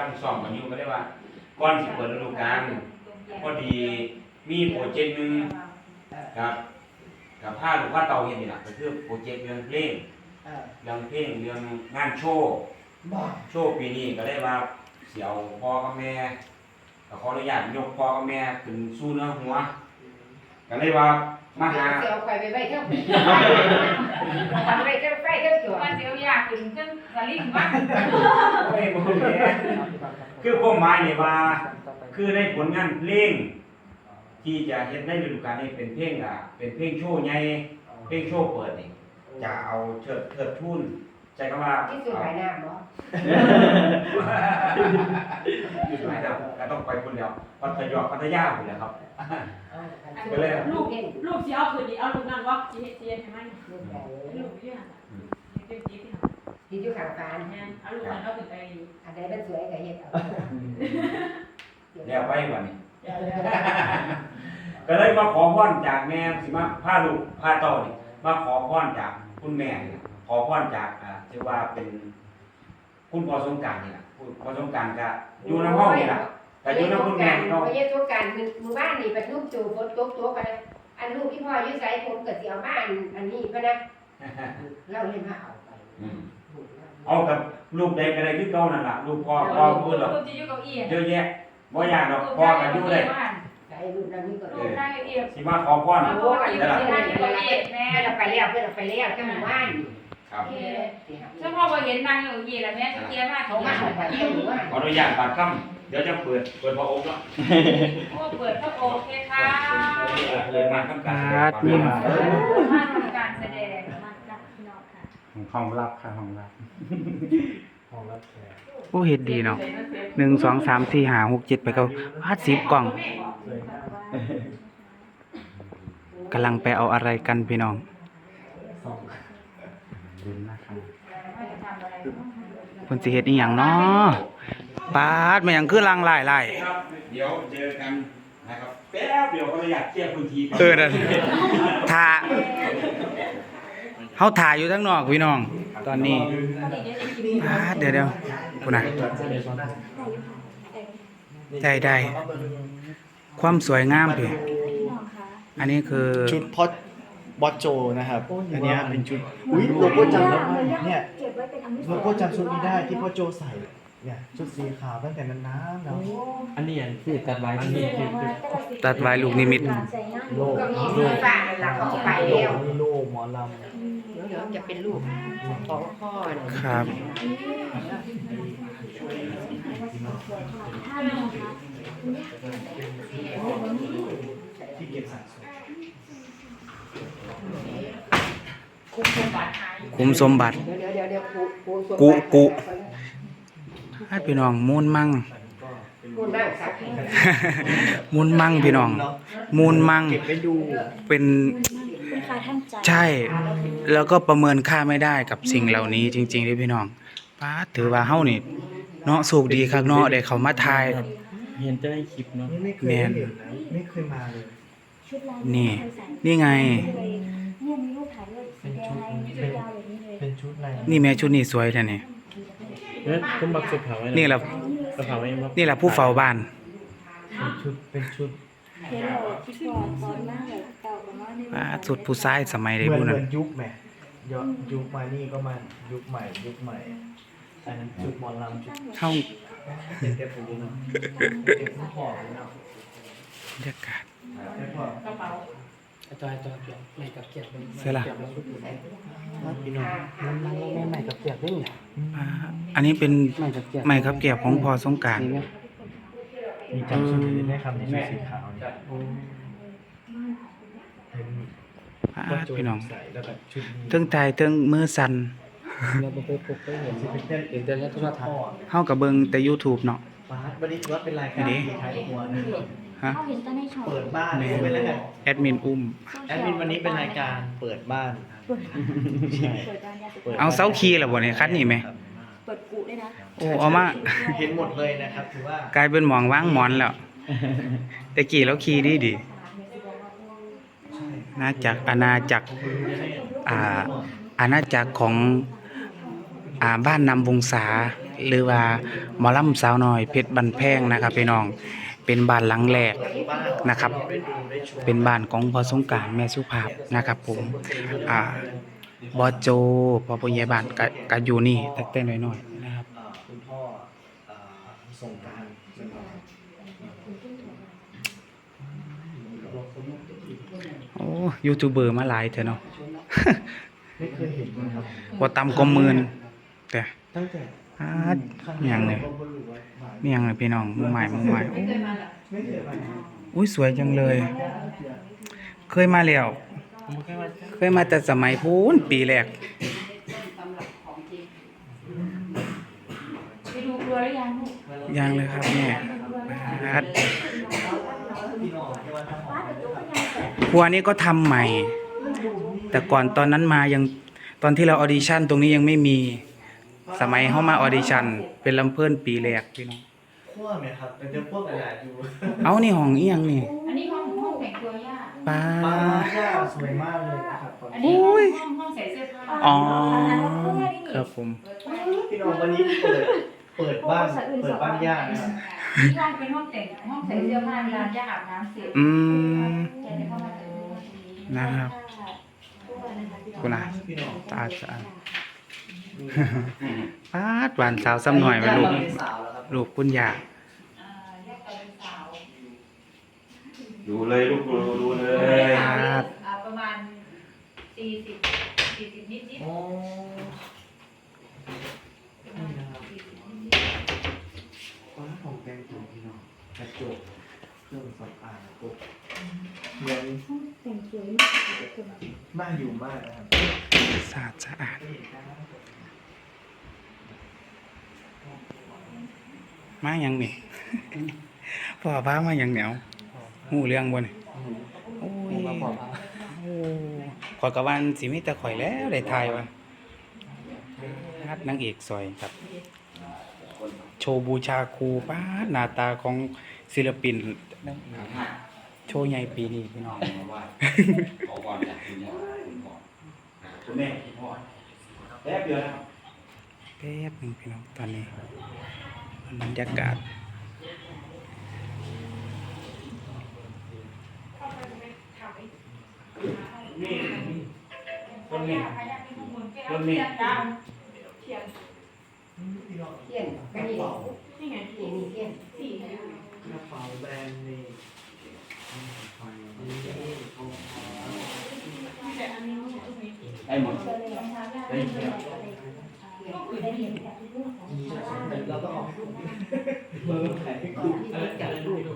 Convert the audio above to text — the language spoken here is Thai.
ร่างซ่อมกันอยู่ก็ได้ว่าก่อนสิเปิดฤดูกาลพอดีมีโปรเจกต์หนึงครับกับผ้าหรือผ้าเตาเห็นนี่แหละก็คือโปรเจกต์เรื่องเพลงเออเรื่องเพลงเรื่องงานโชว์บอกโชว์ปีนี้ก็ได้ว่าเสี่ยวพ่อกับแม่ก็ขออนุญาตยกพ่อกับแม่ขึ้นสู้เนื้อหัวก็เลยว่า มาหาเสียวไปไปไปเท่าไหร่ทำไปเท่าไฟเท่าจั่วมันเสียวยากถึงขึ้นสลิงบ้าโอ้ยบ่แม่คือความหมายนี่ว่า คือได้ผลงานเพลงที่จะเฮ็ดในฤดูกาลนี้เป็นเพลงอะเป็นเพลงโชว์ใหญ่เพลงโชว์เปิดนี่จะเอาเถิดเถิดทุนใช้คำว่าที่สุดหายน้ำบ่ที่สุดหายน้ำ ก็ต้องไปคนเดียวพัทยาพัทยาคนเดียวครับ ไปเลย ลูกลูกสิเอาคืนนี้เอาลูกนั่งวะสิเฮ็ดสิเฮ็ดให้มันลูกใหญ่ลูกอยู่หั่นเป็นจิ๊บที่หั่นที่อยู่ข้างฟ้าแม่นเอาลูกนั่นเอาขึ้นไปอันใดมันสวยก็เฮ็ดเอาแล้วไปวันนี้ก็เลยมาขอพรจากแม่สิมาพาลูกพาเต้านี่มาขอพรจากคุณแม่นี่ขอพรจากอ่าที่ว่าเป็น คุณพ่อสงกรารนี่แหละคุณพ่อสงกรารก็อยู่ในห้องนี่แหละ แต่อยู่ในคุณแม่นี่เนาะเนาะเฮ็ดทุกการมื้อมื้อบ้านนี่เป็นลูกจู่ฝนตกตกไปอันลูกที่พ่ออยู่ไสผมก็สิเอามาอันอันนี้พะนะเราเลยมาเอาไปอืมเอากับลูกใดก็ได้คือเก่านั่นล่ะลูกพ่อพ่อพูดหรอกลูกจะอยู่เก้าอี้เยอะแยะบ่อยากดอกพ่อก็อยู่ได้ใส่ลูกนั้นนี่ก็ลูกได้เอียบสิมาขอพรโอ้ยอยู่ที่นั่นอยู่เก้าอี้แม่แม่เราไปแล้วเพื่อนเราไปแล้วจังหมู่บ้านครับถ้าพ่อบ่เห็นนั่งอยู่เก้าอี้แล้วแม่สิเกียร์มาเขาเขามามาเอาไปจังหมู่บ้านขออนุญาตปากคำ เดี๋ยวจะเปิดเปิดพระองค์เนาะโอ้เปิดพระโอเคค่ะเลยมาทำการแสดงความนิ่มมาทำการแสดงห้องรับค่ะห้องรับห้องรับแขกโอ้เฮ็ดดีเนาะหนึ่งสองสามสี่ห้าหกเจ็ดไปเก้าห้าสิบกล่องเลยนะกำลังไปเอาอะไรกันพี่น้องสองดูนะครับคนสิเฮ็ดอีหยังเนาะ ปาดมาหยังคือลังหลายหลายครับ เดี๋ยวเจอกันนะครับแป๊บเดียวก็อยากเทียบพื้นที่ก่อนเออนั่นถ่าเฮาถ่ายอยู่ทั้งนอกพี่น้อง ตอนนี้ปาดเดี๋ยวเดี๋ยวคุณน่ะได้ได้ความสวยงามพี่อันนี้คือชุดพอดบอสโจนะครับ อันเนี้ยเป็นชุด อุ้ยโลโก้จำได้เนี่ยเก็บไว้เป็นอนุสาวโลรีย์โก้จำชุดนี้ได้ที่พ่อโจใส่ เนี่ยชุดสีขาวตั้งแต่นั้นนะแล้วอันนี้อันที่ตัดไว้ที่นี่ตัดไว้ลูกนิมิต โลกก็มีโลสีกฟ้านั่นล่ะเขาก็ไปโลแล้วกนี่โลกหมอลเดี๋ยวเดี๋ยวจะเป็นลูกของพ่อเนี่ยครับำที่เก็บสะสมคุมสมบัติหายคุมสมบัติเดี๋ยวเดี๋ยวเดี๋ยวกูกูสมกุบัติกุ ให้พี่น้องมูลมั่งก็เป็นกูนั่งสักมูลมั่งพี่น้อง มูลมั่งเก็บไปดูเป็นคุณค่าทางใจใช่ แล้วก็ประเมินค่าไม่ได้กับสิ่งเหล่านี้จริงๆที่พี่น้องป้าดถือว่าเฮานี่เนาะสูกดีคักเนาะได้เขามาทาย เห็นจะได้คลิปเนาะนี่ไม่เคยแมนเห็นนะไม่เคยมาเลย ชุดลายนี่เคยใส่นี่ไง เนี่ยมีรูปถ่ายด้วยสีแดงชุดยาวแบบนี้เลย เป็นชุดอะไรนี่แม่ชุดนี้สวยแท้นี่ เฮ้ยคุณบักสุดเผาไว้นี่แหละกระเผาไว้มั้งนี่แหละผู้เฝ้าบ้าน เป็นชุดเป็นชุดเห็นเลยคิดว่าตอนหน้าแบบเก่าประมาณนี้ป้าดสุดผู้ชายสมัยใดเหมือนผู้เหนั้มืนอนยุคแหมย้อนยุคมานี่ก็มายุคใหม่ยุคใหม่อันนั้นจุดหมอลำจุดเฮาเต็มเต็มผมเนาะเต็มผู้พอเลยเนาะบรรยากาศ เต็มพอ กระเป๋า จอยจอยเกี่ยวไม่กับเกี่ยวเสร็จละพี่น้องไม่ใหม่กับเกียบได้ไงป้าดอันนี้เป็นไม่กับเกี่ยวไม้ครับเก็บของพอสงกรารมีจำชุดนี้ได้ครับในชุดสีขาวเนี่ยเป็นป้าดพี่น้อง ใส่แล้วแบบชุดนี้เทิงตายเทิงมือสั่นเราไปพบก็เห็นสิเป็นเต้นเห็นแต่แล้วโทรทัศน์ เฮากับเบิ่งแต่ YouTube เนาะ ฟ้าวันนี้ถือว่าเป็นรายการนี่ที่ท้ายครัวนะฮะเขาเห็นตอนในช็อปเปิดบ้านเป็นรายการแอดมินอุ้ม แอดมินวันนี้เป็นรายการเปิดบ้านเปิดใช่เปิดด้านยาสุดเอาเสาคีย์ล่ะบ่เนี่ยคันนี้ไหม เปิดกุด้วยนะโอ้เอามา เห็นหมดเลยนะครับถือว่ากลายเป็นหมองว่างหมอนแล้วแต่กี่แล้วคีย์ดีดีใช่นาจักรอาณาจักรอ่าอาณาจักรของอ่าบ้านนำวงศาใหรือว่าหมอลำสาวน้อยเพชรบันแพงนะครับพี่น้องเป็นบ้านหลังแรกนะครับ เป็นบ้านของพอสงกรารแม่สุภาพนะครับ ผมอ่าบอโจพอปุญญาบานกะกะอยู่นี่แต่แต่น้อยๆนะครับอ่าคุณพ่ออ่าส่งกรารนะครับโอ้ยูทูบเบอร์มาหลายเถอะเนาะไม่เคยเห็นนะครับบ่ต่ำกว่าหมื่นแต่ตั้งแต่ อาดมียงเลยก็บ่าหมายมีหยังเลยพี่น้องมือใหม่มือใหม่อุ้ยสวยจังเลย เคยมาแล้ว เคยมาแต่สมัยพูนปีแรกอยังลูกยังเลยครับแม่อาดพี่น้องที่ว่าทำของครัวนี้ก็ทำใหม่ แต่ก่อนตอนนั้นมายังตอนที่เราออดิชั่นตรงนี้ยังไม่มี สมัยเฮามาออดิชั่นเป็นลำเพิ่นปีแรกพี่น้องขั้วไหมครับเป็นเจ้าพวกกระดาษอยู่เอานี่ห้องอีหยังนี่อันนี้ห้องห้องแต่งตัวย่าป้าป้าย่าสวยมากเลยนะครับอันนี้ห้องห้องห้องใส่เสื้อผ้าอ๋อครับผม พี่น้องวันนี้เปิดเปิดบ้านเปิดบ้านย่านะครับนี่ห้องเป็นห้องแต่งห้องใส่เสื้อผ้าเวลาย่าอาบน้ำเสร็จอืมแกจะเข้ามาแต่งตัวตรงนี้นะครับ คุณอาพี่น้องตาสะอาด ปาดหวานสาวซ้ำหน่อยมาลูกเป็นสาวแล้วครับลูกคุณยาอ่าแยกไปเป็นสาวดูเลยลูกดูดูเลยสาวนี่อ่าประมาณสี่สิบสี่สิบนิดนิดโอ้ประมาณสี่สิบนิดนิดป้าของแกงตัวพี่น้องกระจกเครื่องสำอางปุ๊บเหมือนแต่งสวยน่าอยู่มากนะครับสะอาดสะอาด มายังนี่ พ่อพามายังเหนียวหูเรื่องบ่นี่โอ้ยโอ้ขอยกะวันสิมีแต่ข่อยแล้วได้ทายว่าฮัดนางเอกซอยครับ โชว์บูชาครูป้าดหน้าตาของศิลปิน โชว์ใหญ่ปีนี้พี่น้อง ขอก่อนจากคุณพ่อคุณแม่คุณพ่อแป๊บเดียวนะครับ แป๊บหนึงพี่น้องตอนนี้ บรรยากาศ นี่ต้นนี้ใครอยากมีข้อมูลแก้วต้นนี้เทียนดาวเทียนพี่น้องเทียนก็นี่นี่ไงนี่นี่เทียนสี่ให้ดูกระเป๋าแบรนด์เนมนี่เขาแต่อันนี้ไม่ใช่รูปนี้ได้หมดได้เที่ยว 哦